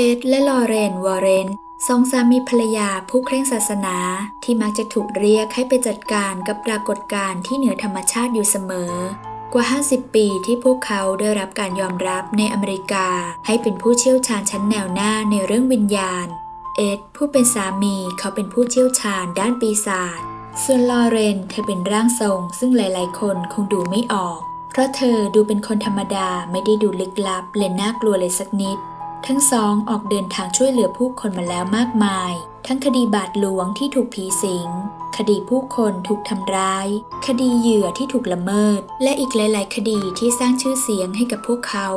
เอ็ดและลอเรน วอร์เรนสองสามีภรรยาผู้เคร่งศาสนาที่มักจะถูกเรียกให้ไปจัดการกับปรากฏการณ์ที่เหนือธรรมชาติอยู่เสมอ กว่า 50 ปีที่พวกเขาได้รับการยอมรับในอเมริกา ให้เป็นผู้เชี่ยวชาญชั้นแนวหน้าในเรื่องวิญญาณ เอ็ดผู้เป็นสามีเขาเป็นผู้เชี่ยวชาญด้านปีศาจส่วนลอเรนเธอเป็นร่างทรง ซึ่งหลาย ๆ คนคงดูไม่ออก เพราะเธอดูเป็นคนธรรมดาไม่ได้ดูลึกลับและน่ากลัวเลยสักนิด ทั้งสองออกเดินทางช่วยเหลือผู้คนมาแล้วมากมาย ทั้งคดีบาทหลวงที่ถูกผีสิง คดีผู้คนถูกทำร้าย คดีเหยื่อที่ถูกละเมิด และอีกหลาย ๆ คดีที่สร้างชื่อเสียงให้กับพวกเขา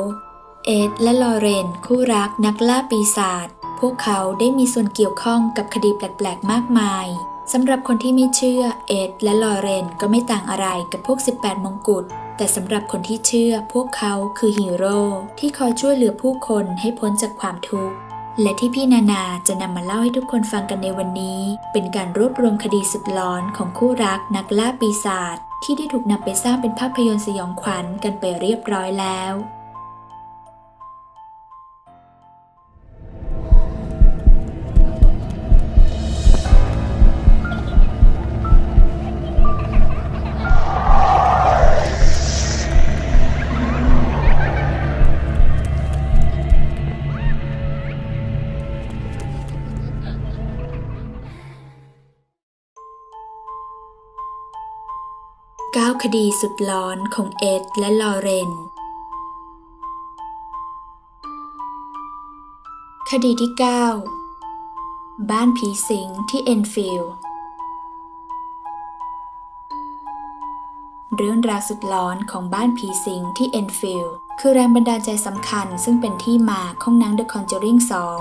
เอ็ดและลอเรน คู่รักนักล่าปีศาจพวกเขาได้มีส่วนเกี่ยวข้องกับคดีแปลก ๆ มากมายสำหรับคนที่ไม่เชื่อเอ็ดและลอเรนก็ไม่ต่างอะไรกับพวก 18 มงกุฎ แต่สำหรับคนที่เชื่อพวกเขาคือฮีโร่ที่คอยช่วยเหลือผู้คนให้พ้นจากความทุกข์และที่พี่นานาจะนำมาเล่าให้ทุกคนฟังกันในวันนี้ เป็นการรวบรวมคดีสุดหลอนของคู่รักนักล่าปีศาจที่ได้ถูกนำไปสร้างเป็นภาพยนตร์สยองขวัญกันไปเรียบร้อยแล้ว 9 คดีสุดหลอนของเอ็ดและลอเรน คดีที่ 9 บ้านผีสิงที่เอ็นฟิลด์เรื่องราวสุดหลอนของบ้านผีสิงที่เอ็นฟิลด์คือแรงบันดาลใจสำคัญซึ่งเป็นที่มาของหนัง The Conjuring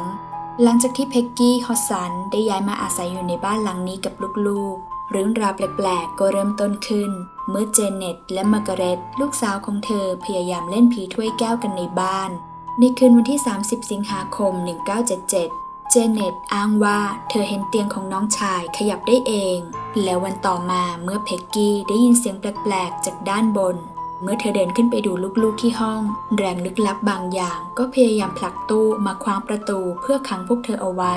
2 หลังจากที่เพ็กกี้ฮอสสันได้ย้ายมาอาศัยอยู่ในบ้านหลังนี้กับลูกๆ เรื่องราวแปลกๆ ก็เริ่มต้นขึ้น เมื่อเจเน็ตและมาร์กาเร็ตลูกสาวของเธอพยายามเล่นผีถ้วยแก้วกันในบ้าน ในคืนวันที่ 30 สิงหาคม 1977 เจเน็ตอ้างว่าเธอเห็นเตียงของน้องชายขยับได้เอง และวันต่อมาเมื่อเพ็กกี้ได้ยินเสียงแปลกๆ จากด้านบน เมื่อเธอเดินขึ้นไปดูลูกๆที่ห้อง แรงลึกลับบางอย่าง ก็พยายามผลักตู้มาคว้างประตูเพื่อขังพวกเธอเอาไว้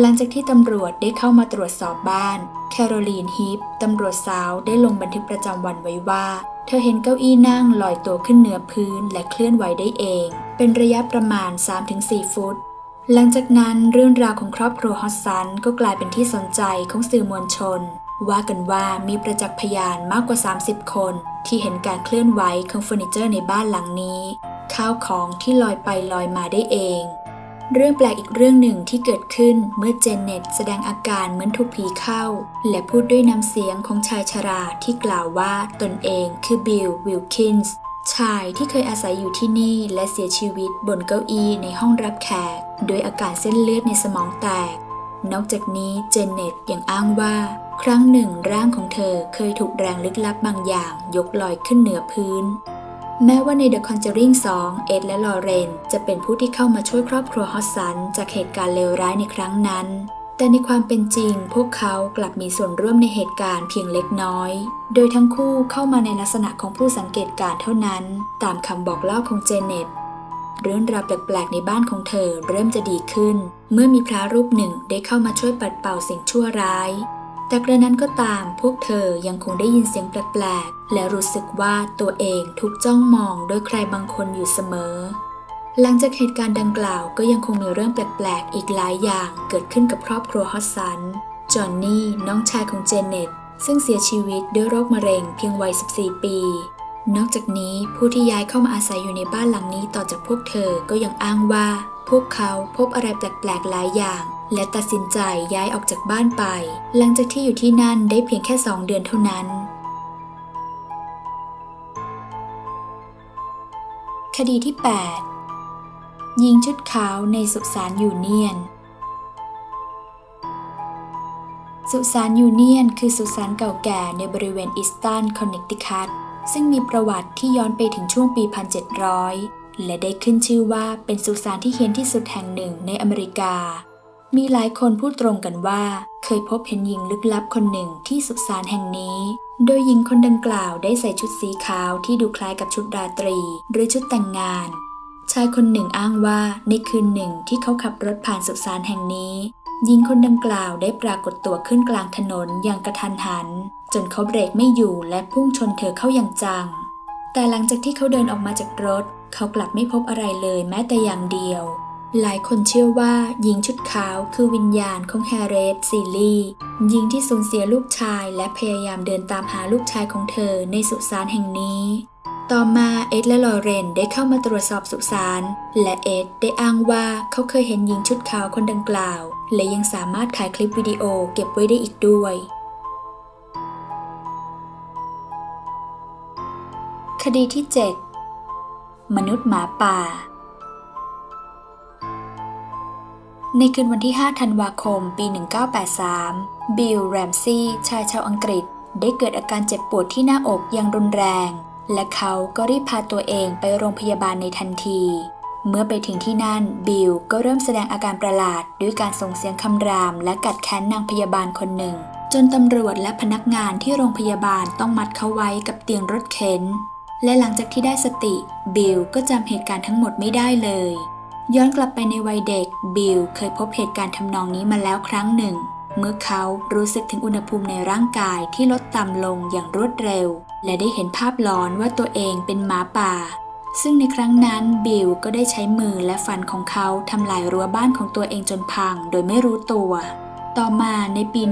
หลังจากที่ตำรวจได้เข้ามาตรวจสอบบ้าน แคโรลีนฮิปตำรวจสาวได้ลงบันทึกประจำวันไว้ว่า เธอเห็นเก้าอี้นั่งลอยตัวขึ้นเหนือพื้นและเคลื่อนไหวได้เอง เป็นระยะประมาณ 3-4 ฟุต หลังจากนั้นเรื่องราวของครอบครัวฮอสซันก็กลายเป็นที่สนใจของสื่อมวลชน ว่ากันว่ามีประจักษ์พยานมากกว่า 30 คน ที่เห็นการเคลื่อนไหวของเฟอร์นิเจอร์ในบ้านหลังนี้ ข้าวของที่ลอยไปลอยมาได้เอง เรื่องแปลกอีกเรื่องหนึ่งที่เกิดขึ้นเมื่อเจนเน็ตแสดงอาการเหมือนถูกผีเข้า และพูดด้วยน้ำเสียงของชายชราที่กล่าวว่าตนเองคือบิลวิลคินส์ชายที่เคยอาศัยอยู่ที่นี่และเสียชีวิตบนเก้าอี้ในห้องรับแขกโดยอาการเส้นเลือดในสมองแตก นอกจากนี้เจนเน็ตยังอ้างว่า ครั้งหนึ่งร่างของเธอเคยถูกแรงลึกลับบางอย่างยกลอยขึ้นเหนือพื้น แม้ว่าใน The Conjuring 2 เอ็ดและลอเรนจะเป็นผู้ที่เข้ามาช่วยครอบครัวฮอสสันจากเหตุการณ์เลวร้ายในครั้งนั้น แต่ในความเป็นจริง พวกเขากลับมีส่วนร่วมในเหตุการณ์เพียงเล็กน้อย โดยทั้งคู่เข้ามาในลักษณะของผู้สังเกตการ์เท่านั้น ตามคำบอกเล่าของเจเน็ตเรื่องราวแปลกๆในบ้านของเธอเริ่มจะดีขึ้น เมื่อมีพระรูปหนึ่งได้เข้ามาช่วยปัดเป่าสิ่งชั่วร้าย แต่กระนั้นก็ตามพวกเธอยังคงได้ยินเสียงแปลกๆ และรู้สึกว่าตัวเองถูกจ้องมองโดยใครบางคนอยู่เสมอ หลังจากเหตุการณ์ดังกล่าวก็ยังคงมีเรื่องแปลกๆ อีกหลายอย่างเกิดขึ้นกับครอบครัวฮอสสัน จอห์นนี่น้องชายของเจเน็ตซึ่งเสียชีวิตด้วยโรคมะเร็งเพียงวัย 14 ปี นอกจากนี้ผู้ที่ย้ายเข้ามาอาศัยอยู่ในบ้านหลังนี้ต่อจากพวกเธอก็ยังอ้างว่า พวกเขาพบอะไรแปลกๆ หลายอย่าง และตัดสินใจย้ายออกจากบ้านไป หลังจากที่อยู่ที่นั่นได้เพียงแค่สองเดือนเท่านั้น คดีที่8หญิงชุดขาวในสุสานยูเนียน สุสานยูเนียน คือสุสานเก่าแก่ในบริเวณอิสตันคอนเนคติคัตซึ่งมีประวัติที่ย้อนไปถึงช่วงปี 1700 และได้ขึ้นชื่อว่าเป็นสุสานที่เฮี้ยนที่สุดแห่งหนึ่งในอเมริกา มีหลายคนพูดตรงกันว่า เคยพบเห็นหญิงลึกลับคนหนึ่งที่สุสานแห่งนี้ โดยหญิงคนดังกล่าวได้ใส่ชุดสีขาวที่ดูคล้ายกับชุดราตรี หรือชุดแต่งงาน ชายคนหนึ่งอ้างว่าในคืนหนึ่งที่เขาขับรถผ่านสุสานแห่งนี้ หญิงคนดังกล่าวได้ปรากฏตัวขึ้นกลางถนนอย่างกระทันหัน จนเขาเบรกไม่อยู่และพุ่งชนเธอเข้าอย่างจัง แต่หลังจากที่เขาเดินออกมาจากรถ เขากลับไม่พบอะไรเลยแม้แต่อย่างเดียว หลายคนเชื่อว่าหญิงชุดขาวคือวิญญาณของแฮร์เรตซีลีหญิงที่สูญเสียลูกชายและพยายามเดินตามหาลูกชายของเธอในสุสานแห่งนี้ ต่อมาเอ็ดและลอเรนได้เข้ามาตรวจสอบสุสานและเอ็ดได้อ้างว่าเขาเคยเห็นหญิงชุดขาวคนดังกล่าว และยังสามารถถ่ายคลิปวิดีโอเก็บไว้ได้อีกด้วยคดีที่ 7 มนุษย์หมาป่า ในคืนวันที่ 5 ธันวาคม ปี 1983 บิล แรมซี่ ชายชาวอังกฤษ ได้เกิดอาการเจ็บปวดที่หน้าอกอย่างรุนแรง และเขาก็รีบพาตัวเองไปโรงพยาบาลในทันที เมื่อไปถึงที่นั่น บิลก็เริ่มแสดงอาการประหลาด ด้วยการส่งเสียงคำราม และกัดแค้นนางพยาบาลคนหนึ่ง จนตำรวจและพนักงานที่โรงพยาบาลต้องมัดเขาไว้กับเตียงรถเข็น และหลังจากที่ได้สติ บิลก็จำเหตุการณ์ทั้งหมดไม่ได้เลย ย้อนกลับไปในวัยเด็ก บิลเคยพบเหตุการณ์ทำนองนี้มาแล้วครั้งหนึ่ง เมื่อเขารู้สึกถึงอุณหภูมิในร่างกายที่ลดต่ำลงอย่างรวดเร็ว และได้เห็นภาพหลอนว่าตัวเองเป็นหมาป่า ซึ่งในครั้งนั้นบิลก็ได้ใช้มือและฟันของเขาทำลายรั้วบ้านของตัวเองจนพังโดยไม่รู้ตัว ต่อมาในปี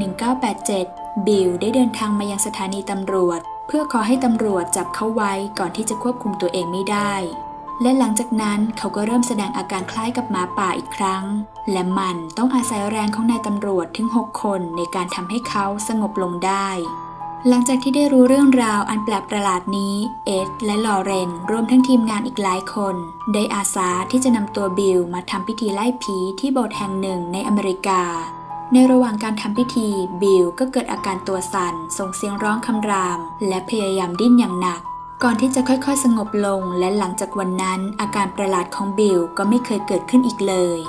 1987 บิลได้เดินทางมายังสถานีตำรวจ เพื่อขอให้ตำรวจจับเขาไว้ก่อนที่จะควบคุมตัวเองไม่ได้ และหลังจากนั้นเขาก็เริ่มแสดงอาการคล้ายกับหมาป่าอีกครั้ง และมันต้องอาศัยแรงของนายตำรวจถึง 6 คนในการทำให้เขาสงบลงได้ หลังจากที่ได้รู้เรื่องราวอันแปลกประหลาดนี้ เอ็ดและลอเรนรวมทั้งทีมงานอีกหลายคน ได้อาสาที่จะนำตัวบิลมาทำพิธีไล่ผีที่โบสถ์แห่งหนึ่งในอเมริกาในระหว่างการทำพิธีบิลก็เกิดอาการตัวสั่นส่งเสียงร้องคำราม และพยายามดิ้นอย่างหนัก ก่อนที่จะค่อยๆ สงบลงและหลังจากวันนั้น อาการประหลาดของบิลก็ไม่เคยเกิดขึ้นอีกเลย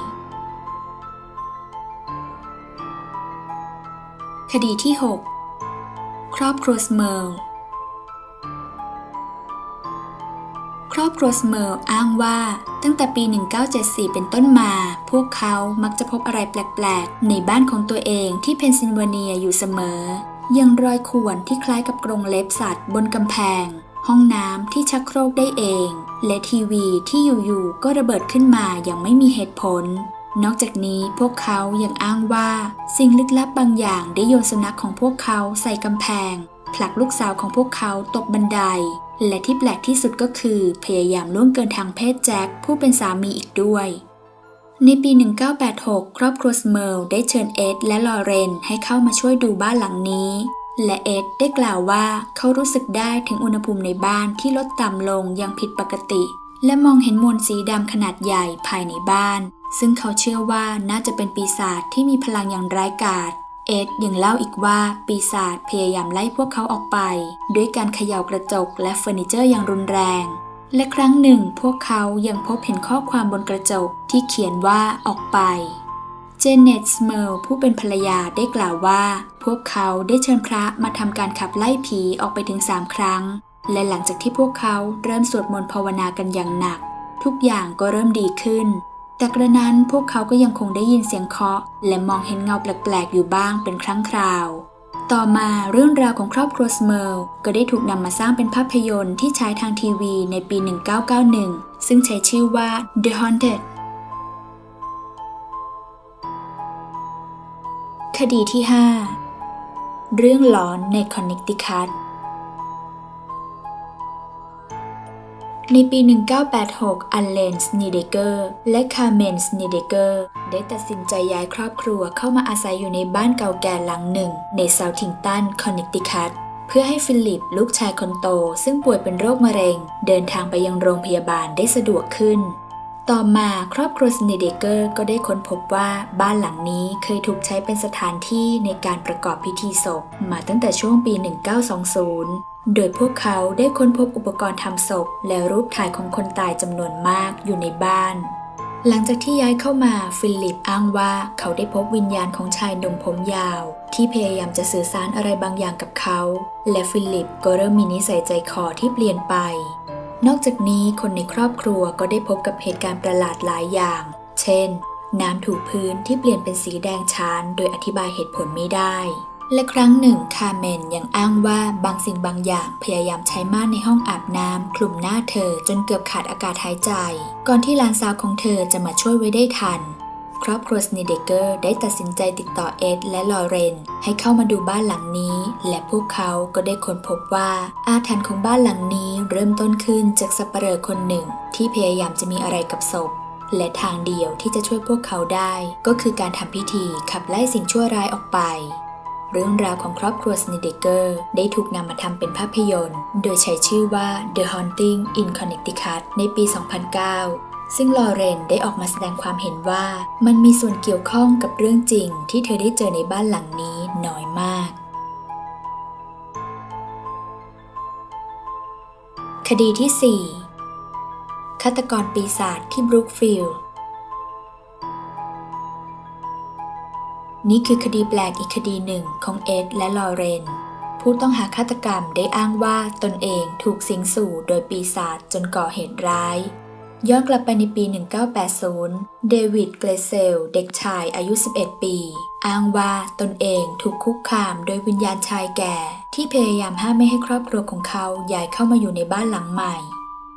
คดีที่ 6 ครอบครัวสเมิร์ลครอบครัวสเมิร์ลอ้างว่าตั้งแต่ปี 1974 เป็นต้นมา พวกเขามักจะพบอะไรแปลกๆ ในบ้านของตัวเองที่เพนซิลเวเนียอยู่เสมอย่างรอยข่วนที่คล้ายกับกรงเล็บสัตว์บนกำแพง ห้องน้ำที่ชักโครกได้เอง และทีวีที่อยู่ๆก็ระเบิดขึ้นมาอย่างไม่มีเหตุผล นอกจากนี้พวกเขายังอ้างว่า สิ่งลึกลับบางอย่างได้โยนสุนัขของพวกเขาใส่กำแพง ผลักลูกสาวของพวกเขาตกบันได และที่แปลกที่สุดก็คือ พยายามล่วงเกินทางเพศแจ็คผู้เป็นสามีอีกด้วยในปี 1986 ครอบครัวสเมิลได้เชิญเอ็ดและลอเรนให้เข้ามาช่วยดูบ้านหลังนี้ และเอ็ดได้กล่าวว่าเขารู้สึกได้ถึงอุณหภูมิในบ้านที่ลดต่ำลงอย่างผิดปกติ และมองเห็นมวลสีดำขนาดใหญ่ภายในบ้าน ซึ่งเขาเชื่อว่าน่าจะเป็นปีศาจที่มีพลังอย่างร้ายกาจเอ็ดยังเล่าอีกว่าปีศาจพยายามไล่พวกเขาออกไป ด้วยการเขย่ากระจกและเฟอร์นิเจอร์อย่างรุนแรง และครั้งหนึ่งพวกเขายังพบเห็นข้อความบนกระจกที่เขียนว่าออกไป เจเนตสเมลผู้เป็นภรรยาได้กล่าวว่า พวกเขาได้เชิญพระมาทำการขับไล่ผีออกไปถึงสามครั้ง และหลังจากที่พวกเขาเริ่มสวดมนต์ภาวนากันอย่างหนัก ทุกอย่างก็เริ่มดีขึ้น แต่กระนั้นพวกเขาก็ยังคงได้ยินเสียงเคาะ และมองเห็นเงาแปลกๆอยู่บ้างเป็นครั้งคราว ต่อมาเรื่องราวของครอบครัวสเมิลก็ได้ถูกนำมาสร้างเป็นภาพยนตร์ที่ฉายทางทีวีในปี 1991 ซึ่งใช้ชื่อว่า The Haunted คดีที่ 5 เรื่องหลอนในคอนเนคติคัตในปี 1986 อัลเลนส์นีเดเกอร์และคาร์เมนส์นีเดเกอร์ได้ตัดสินใจย้ายครอบครัวเข้ามาอาศัยอยู่ในบ้านเก่าแก่หลังหนึ่ง ในเซาทิงตัน คอนเนคติคัตเพื่อให้ฟิลิปลูกชายคนโต ซึ่งป่วยเป็นโรคมะเร็ง เดินทางไปยังโรงพยาบาลได้สะดวกขึ้น ต่อมาครอบครัวสเนเดเกอร์ก็ได้ค้นพบว่าบ้านหลังนี้เคยถูกใช้เป็นสถานที่ในการประกอบพิธีศพ มาตั้งแต่ช่วงปี 1920 โดยพวกเขาได้ค้นพบอุปกรณ์ทำศพ และรูปถ่ายของคนตายจำนวนมากอยู่ในบ้าน หลังจากที่ย้ายเข้ามาฟิลิปอ้างว่าเขาได้พบวิญญาณของชายหนุ่มผมยาว ที่พยายามจะสื่อสารอะไรบางอย่างกับเขา และฟิลิปก็เริ่มมีนิสัยใจคอที่เปลี่ยนไป นอกจากนี้คนในครอบครัวก็ได้พบกับเหตุการณ์ประหลาดหลายอย่าง เช่น น้ำถูพื้นที่เปลี่ยนเป็นสีแดงชานโดยอธิบายเหตุผลไม่ได้ และครั้งหนึ่งคาเมนยังอ้างว่าบางสิ่งบางอย่างพยายามใช้ม่านในห้องอาบน้ำคลุมหน้าเธอจนเกือบขาดอากาศหายใจ ก่อนที่หลานสาวของเธอจะมาช่วยไว้ได้ทัน ครอบครัวสเนเดเกอร์ได้ตัดสินใจติดต่อเอ็ดและลอเรน ให้เข้ามาดูบ้านหลังนี้ และพวกเขาก็ได้ค้นพบว่า อาถรรพ์ของบ้านหลังนี้เริ่มต้นขึ้นจากสับเปลอคนหนึ่ง ที่พยายามจะมีอะไรกับศพ และทางเดียวที่จะช่วยพวกเขาได้ ก็คือการทำพิธีขับไล่สิ่งชั่วร้ายออกไปเรื่องราวของครอบครัวสเนเดเกอร์ได้ถูกนำมาทำเป็นภาพยนตร์ โดยใช้ชื่อว่า The Haunting in Connecticut ในปี 2009 ซึ่งลอเรนได้ออกมาแสดงความเห็นว่ามันมีส่วนเกี่ยวข้องกับเรื่องจริงที่เธอได้เจอในบ้านหลังนี้น้อยมาก คดีที่ 4 ฆาตกรปีศาจที่บรูคฟิลด์นี่คือคดีแปลกอีกคดีหนึ่งของเอ็ดและลอเรน ผู้ต้องหาฆาตกรรมได้อ้างว่าตนเองถูกสิงสู่โดยปีศาจจนก่อเหตุร้าย ย้อนกลับไปในปี 1980 เดวิด เกรเซล เด็กชายอายุ 11 ปี อ้างว่าตนเองถูกคุกคามโดยวิญญาณชายแก่ ที่พยายามห้ามไม่ให้ครอบครัวของเขาย้ายเข้ามาอยู่ในบ้านหลังใหม่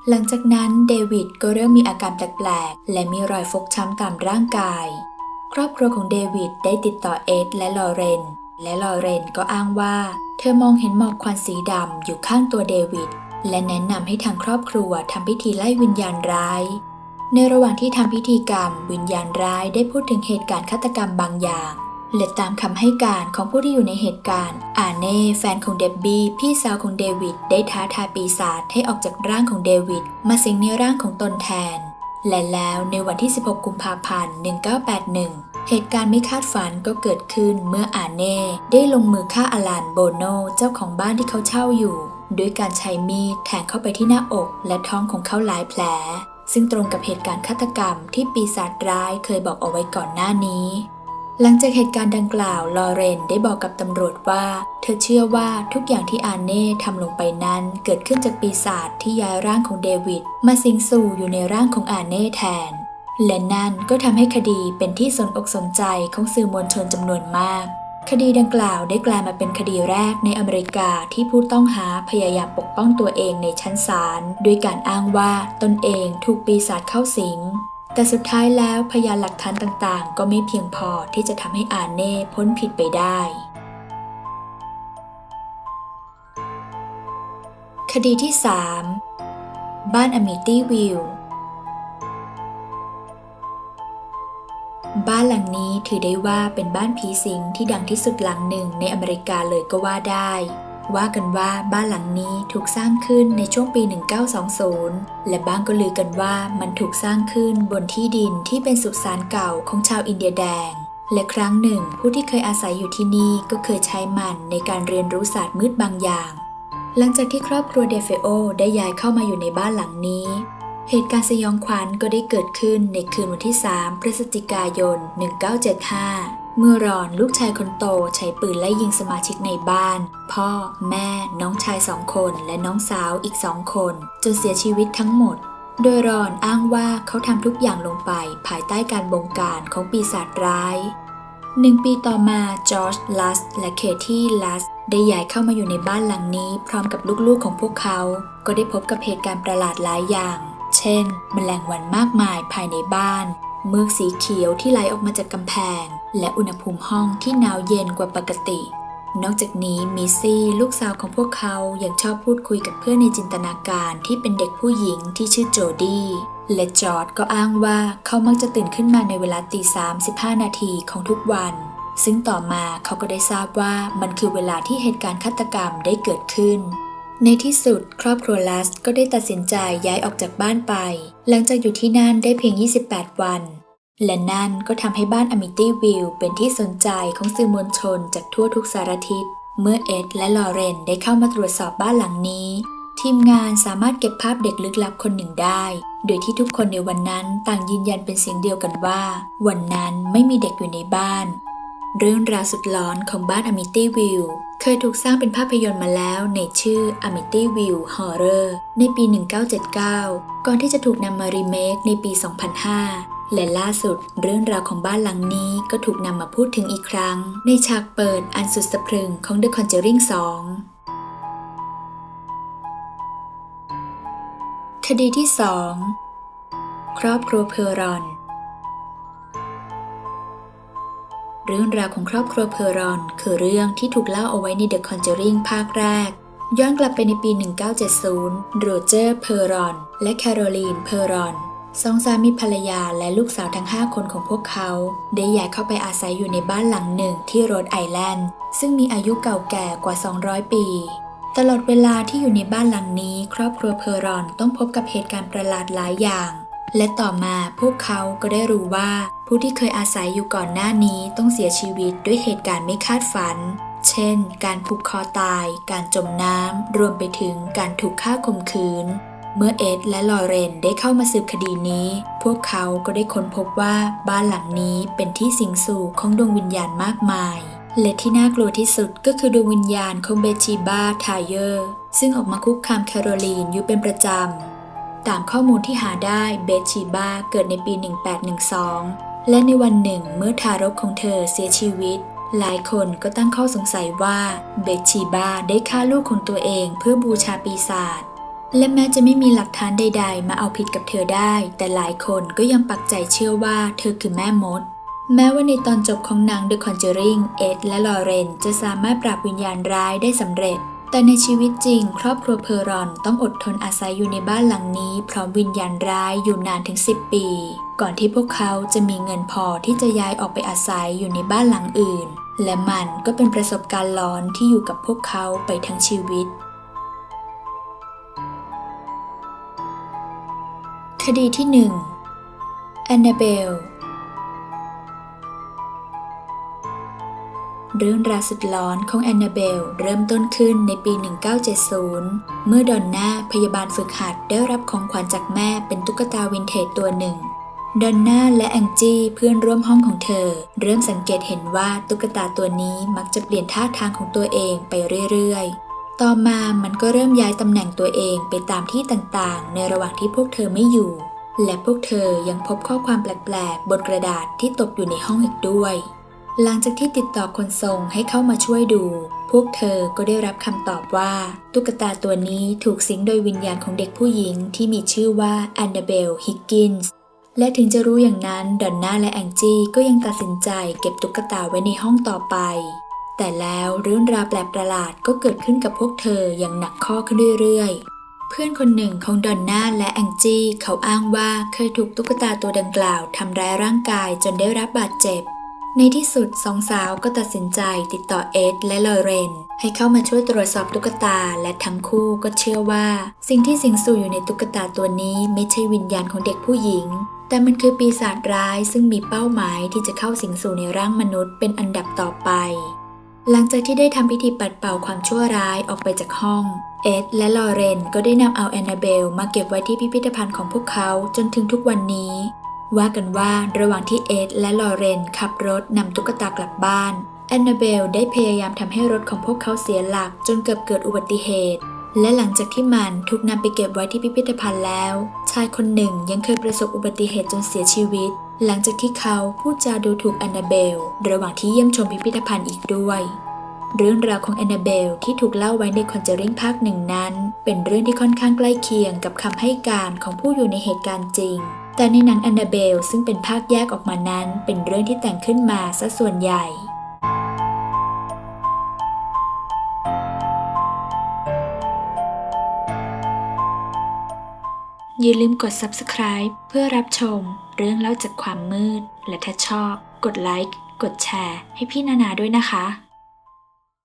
หลังจากนั้นเดวิดก็เริ่มมีอาการแปลกๆ และมีรอยฟกช้ำตามร่างกาย ครอบครัวของเดวิดได้ติดต่อเอ็ดและลอเรน และลอเรนก็อ้างว่า เธอมองเห็นหมอกควันสีดำอยู่ข้างตัวเดวิด และแนะนำให้ทางครอบครัวทำพิธีไล่วิญญาณร้าย ในระหว่างที่ทำพิธีกรรม วิญญาณร้ายได้พูดถึงเหตุการณ์ฆาตกรรมบางอย่าง และตามคำให้การของผู้ที่อยู่ในเหตุการณ์ อาเน่แฟนของเดบบี้พี่สาวของเดวิดได้ท้าทายปีศาจให้ออกจากร่างของเดวิดมาสิงในร่างของตนแทน และแล้วในวันที่ 16 กุมภาพันธ์ 1981เหตุการณ์ไม่คาดฝันก็เกิดขึ้นเมื่ออาเน่ได้ลงมือฆ่าอลานโบโนเจ้าของบ้านที่เขาเช่าอยู่ ด้วยการใช้มีดแทงเข้าไปที่หน้าอกและท้องของเขาหลายแผล ซึ่งตรงกับเหตุการณ์ฆาตกรรมที่ปีศาจร้ายเคยบอกเอาไว้ก่อนหน้านี้ หลังจากเหตุการณ์ดังกล่าวลอเรนได้บอกกับตำรวจว่า เธอเชื่อว่าทุกอย่างที่อาเน่ทำลงไปนั้นเกิดขึ้นจากปีศาจที่ย้ายร่างของเดวิดมาสิงสู่อยู่ในร่างของอาเน่แทนและนั่นก็ทำให้คดีเป็นที่สนอกสนใจของสื่อมวลชนจำนวนมาก คดีดังกล่าวได้กลายมาเป็นคดีแรกในอเมริกาที่ผู้ต้องหาพยายามปกป้องตัวเองในชั้นศาลด้วยการอ้างว่าตนเองถูกปีศาจเข้าสิง แต่สุดท้ายแล้วพยานหลักฐานต่างๆ ก็ไม่เพียงพอที่จะทำให้อาเน่พ้นผิดไปได้ คดีที่ 3 บ้านอมิตี้วิว บ้านหลังนี้ถือได้ว่าเป็นบ้านผีสิงที่ดังที่สุดหลังหนึ่งในอเมริกาเลยก็ว่าได้ ว่ากันว่าบ้านหลังนี้ถูกสร้างขึ้นในช่วงปี 1920 และบ้างก็ลือกันว่ามันถูกสร้างขึ้นบนที่ดินที่เป็นสุสานเก่าของชาวอินเดียแดง และครั้งหนึ่งผู้ที่เคยอาศัยอยู่ที่นี่ก็เคยใช้มันในการเรียนรู้ศาสตร์มืดบางอย่าง หลังจากที่ครอบครัวเดฟเฟโอได้ย้ายเข้ามาอยู่ในบ้านหลังนี้ เหตุการณ์สยองขวัญก็ได้เกิดขึ้นในคืนวันที่ 3 พฤศจิกายน 1975 เมื่อรอนลูกชายคนโตใช้ปืนไล่ยิงสมาชิกในบ้าน พ่อ แม่ น้องชายสองคน และน้องสาวอีกสองคน จนเสียชีวิตทั้งหมด โดยรอนอ้างว่าเขาทำทุกอย่างลงไปภายใต้การบงการของปีศาจร้ายหนึ่งปีต่อมาจอร์จลัสและเคที่ลัสได้ย้ายเข้ามาอยู่ในบ้านหลังนี้ พร้อมกับลูกๆของพวกเขา ก็ได้พบกับเหตุการณ์ประหลาดหลายอย่าง ช่นแมลงวันมากมายภายในบ้านเมือกสีเขียวที่ไหลออกมาจากกำแพง และอุณหภูมิห้องที่หนาวเย็นกว่าปกติ นอกจากนี้มิซี่ลูกสาวของพวกเขายังชอบพูดคุยกับเพื่อนในจินตนาการที่เป็นเด็กผู้หญิงที่ชื่อโจดี้และจอร์ดก็อ้างว่าเขามักจะตื่นขึ้นมาในเวลาตีสามสิบห้านาทีของทุกวัน ซึ่งต่อมาเขาก็ได้ทราบว่ามันคือเวลาที่เหตุการณ์ฆาตกรรมได้เกิดขึ้น ในที่สุดครอบครัวลัสก็ได้ตัดสินใจย้ายออกจากบ้านไป หลังจากอยู่ที่นั่นได้เพียง 28 วัน และนั่นก็ทำให้บ้านอมิตี้วิลเป็นที่สนใจของสื่อมวลชนจากทั่วทุกสารทิศ เมื่อเอ็ดและลอเรนได้เข้ามาตรวจสอบบ้านหลังนี้ ทีมงานสามารถเก็บภาพเด็กลึกลับคนหนึ่งได้ โดยที่ทุกคนในวันนั้นต่างยืนยันเป็นเสียงเดียวกันว่า วันนั้นไม่มีเด็กอยู่ในบ้าน เรื่องราวสุดหลอนของบ้านอมิตี้วิล เคยถูกสร้างเป็นภาพยนตร์มาแล้วในชื่อ Amityville Horror ในปี 1979 ก่อนที่จะถูกนำมารีเมคในปี 2005 และล่าสุดเรื่องราวของบ้านหลังนี้ก็ถูกนำมาพูดถึงอีกครั้ง ในฉากเปิดอันสุดสะพรึงของ The Conjuring 2คดีที่ 2 ครอบครัวเพอรอน เรื่องราวของครอบครัวเพอรอน คือเรื่องที่ถูกเล่าเอาไว้ใน The Conjuring ภาคแรก ย้อนกลับไปในปี 1970 โรเจอร์เพอรอน และแคโรลีนเพอรอนสองสามีภรรยาและลูกสาวทั้ง 5 คนของพวกเขา ได้ย้ายเข้าไปอาศัยอยู่ในบ้านหลังหนึ่งที่โรดไอแลนด์ ซึ่งมีอายุเก่าแก่กว่า 200 ปี ตลอดเวลาที่อยู่ในบ้านหลังนี้ ครอบครัวเพอรอนต้องพบกับเหตุการณ์ประหลาดหลายอย่าง และต่อมาพวกเขาก็ได้รู้ว่า ผู้ที่เคยอาศัยอยู่ก่อนหน้านี้ต้องเสียชีวิตด้วยเหตุการณ์ไม่คาดฝัน เช่น การผูกคอตาย การจมน้ำ รวมไปถึงการถูกฆ่าข่มขืน เมื่อเอ็ดและลอเรนได้เข้ามาสืบคดีนี้ พวกเขาก็ได้ค้นพบว่าบ้านหลังนี้เป็นที่สิงสู่ของดวงวิญญาณมากมายและที่น่ากลัวที่สุดก็คือดวงวิญญาณของเบชีบาทายเยอร์ซึ่งออกมาคุกคามแคโรลีนอยู่เป็นประจำ ตามข้อมูลที่หาได้เบชีบาเกิดในปี 1812 และในวันหนึ่งเมื่อทารกของเธอเสียชีวิต หลายคนก็ตั้งข้อสงสัยว่าเบชีบาได้ฆ่าลูกของตัวเองเพื่อบูชาปีศาจและแม้จะไม่มีหลักฐานใด ๆ มาเอาผิดกับเธอได้ แต่หลายคนก็ยังปักใจเชื่อว่าเธอคือแม่มด แม้ว่าในตอนจบของหนัง The Conjuring เอ็ดและลอเรนจะสามารถปราบวิญญาณร้ายได้สำเร็จ แต่ในชีวิตจริง ครอบครัวเพอรอนต้องอดทนอาศัยอยู่ในบ้านหลังนี้ พร้อมวิญญาณร้ายอยู่นานถึง 10 ปี ก่อนที่พวกเขาจะมีเงินพอที่จะย้ายออกไปอาศัยอยู่ในบ้านหลังอื่น และมันก็เป็นประสบการณ์หลอนที่อยู่กับพวกเขาไปทั้งชีวิต คดีที่ 1 แอนนาเบล เรื่องราวสุดร้อนของแอนนาเบลเริ่มต้นขึ้นในปี 1970 เมื่อดอนน่าพยาบาลฝึกหัดได้รับของขวัญจากแม่เป็นตุ๊กตาวินเทจตัวหนึ่ง ดอนน่าและแองจี้เพื่อนร่วมห้องของเธอ เริ่มสังเกตเห็นว่าตุ๊กตาตัวนี้มักจะเปลี่ยนท่าทางของตัวเองไปเรื่อยๆ ต่อมามันก็เริ่มย้ายตำแหน่งตัวเองไปตามที่ต่างๆ ในระหว่างที่พวกเธอไม่อยู่ และพวกเธอยังพบข้อความแปลกๆ บนกระดาษที่ตกอยู่ในห้องอีกด้วย หลังจากที่ติดต่อคนส่งให้เข้ามาช่วยดู พวกเธอก็ได้รับคำตอบว่า ตุ๊กตาตัวนี้ถูกสิงโดยวิญญาณของเด็กผู้หญิงที่มีชื่อว่าแอนนาเบลฮิกกินส์และถึงจะรู้อย่างนั้นดอนน่าและแองจี้ก็ยังตัดสินใจเก็บตุ๊กตาไว้ในห้องต่อไป แต่แล้วเรื่องราวแปลกประหลาดก็เกิดขึ้นกับพวกเธออย่างหนักข้อขึ้นเรื่อยๆ เพื่อนคนหนึ่งของดอนน่าและแองจี้เขาอ้างว่าเคยถูกตุ๊กตาตัวดังกล่าวทำร้ายร่างกายจนได้รับบาดเจ็บ ในที่สุดสองสาวก็ตัดสินใจติดต่อเอ็ดและลอเรน ให้เข้ามาช่วยตรวจสอบตุ๊กตาและทั้งคู่ก็เชื่อว่า สิ่งที่สิงสู่อยู่ในตุ๊กตาตัวนี้ไม่ใช่วิญญาณของเด็กผู้หญิง แต่มันคือปีศาจร้ายซึ่งมีเป้าหมายที่จะเข้าสิงสู่ในร่างมนุษย์เป็นอันดับต่อไป หลังจากที่ได้ทำพิธีปัดเป่าความชั่วร้ายออกไปจากห้องเอ็ดและลอเรนก็ได้นำเอาแอนนาเบลมาเก็บไว้ที่พิพิธภัณฑ์ของพวกเขาจนถึงทุกวันนี้ ว่ากันว่าระหว่างที่เอ็ดและลอเรนขับรถนำตุ๊กตากลับบ้านแอนนาเบลได้พยายามทำให้รถของพวกเขาเสียหลักจนเกือบเกิดอุบัติเหตุ และหลังจากที่มันถูกนำไปเก็บไว้ที่พิพิธภัณฑ์แล้ว ชายคนหนึ่งยังเคยประสบอุบัติเหตุจนเสียชีวิต หลังจากที่เขาพูดจาดูถูกแอนนาเบล ระหว่างที่เยี่ยมชมพิพิธภัณฑ์อีกด้วยเรื่องราวของแอนนาเบลที่ถูกเล่าไว้ในคอนเจอริงภาคหนึ่งนั้น เป็นเรื่องที่ค่อนข้างใกล้เคียงกับคำให้การของผู้อยู่ในเหตุการณ์จริง แต่ในหนังแอนนาเบลซึ่งเป็นภาคแยกออกมานั้น เป็นเรื่องที่แต่งขึ้นมาซะส่วนใหญ่อย่าลืมกด subscribe เพื่อรับชม เรื่องเล่าจากความมืด และถ้าชอบ กดไลค์ กดแชร์ ให้พี่นานาด้วยนะคะ